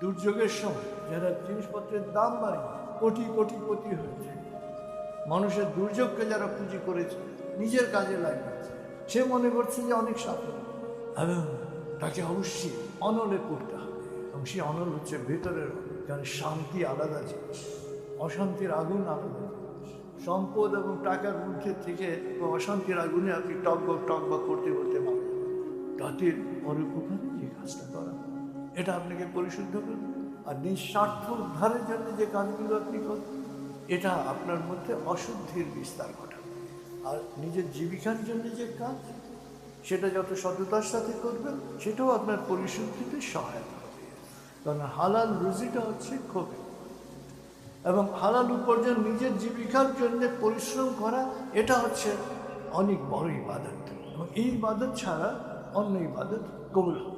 দুর্যোগের সময় যারা জিনিসপত্রের দাম বাড়ে, কোটি কোটিপতি হয়েছে মানুষের দুর্যোগকে যারা পুঁজি করেছে, নিজের কাজে লাগিয়েছে, সে মনে করছে যে অনেক সাফল্য এবং তাকে অবশ্যই অনলে করতে হবে এবং সেই অনল হচ্ছে ভেতরের। কারণ শান্তি আলাদা জিনিস, অশান্তির আগুন আলাদা সম্পদ এবং টাকার মধ্যে থেকে অশান্তির আগুনে আপনি টকবক টকবক করতে করতে যাবেন। তাতে পরোপকারে যে কাজটা করা এটা আপনাকে পরিশুদ্ধ করবে। আর নিঃস্বার্থ উদ্ধারের জন্য যে কাজগুলো আপনি করেন এটা আপনার মধ্যে অশুদ্ধির বিস্তার ঘটাবে। আর নিজের জীবিকার জন্য যে কাজ, সেটা যত সততার সাথে করবেন, সেটাও আপনার পরিশুদ্ধিতে সহায়তা হবে। কারণ হালাল রুজিটা হচ্ছে ক্ষোভে। এবং হালাল উপার্জন নিজের জীবিকার জন্য পরিশ্রম করা, এটা হচ্ছে অনেক বড় ইবাদত। এবং এই ইবাদত ছাড়া অন্য ইবাদত কবুল হবে।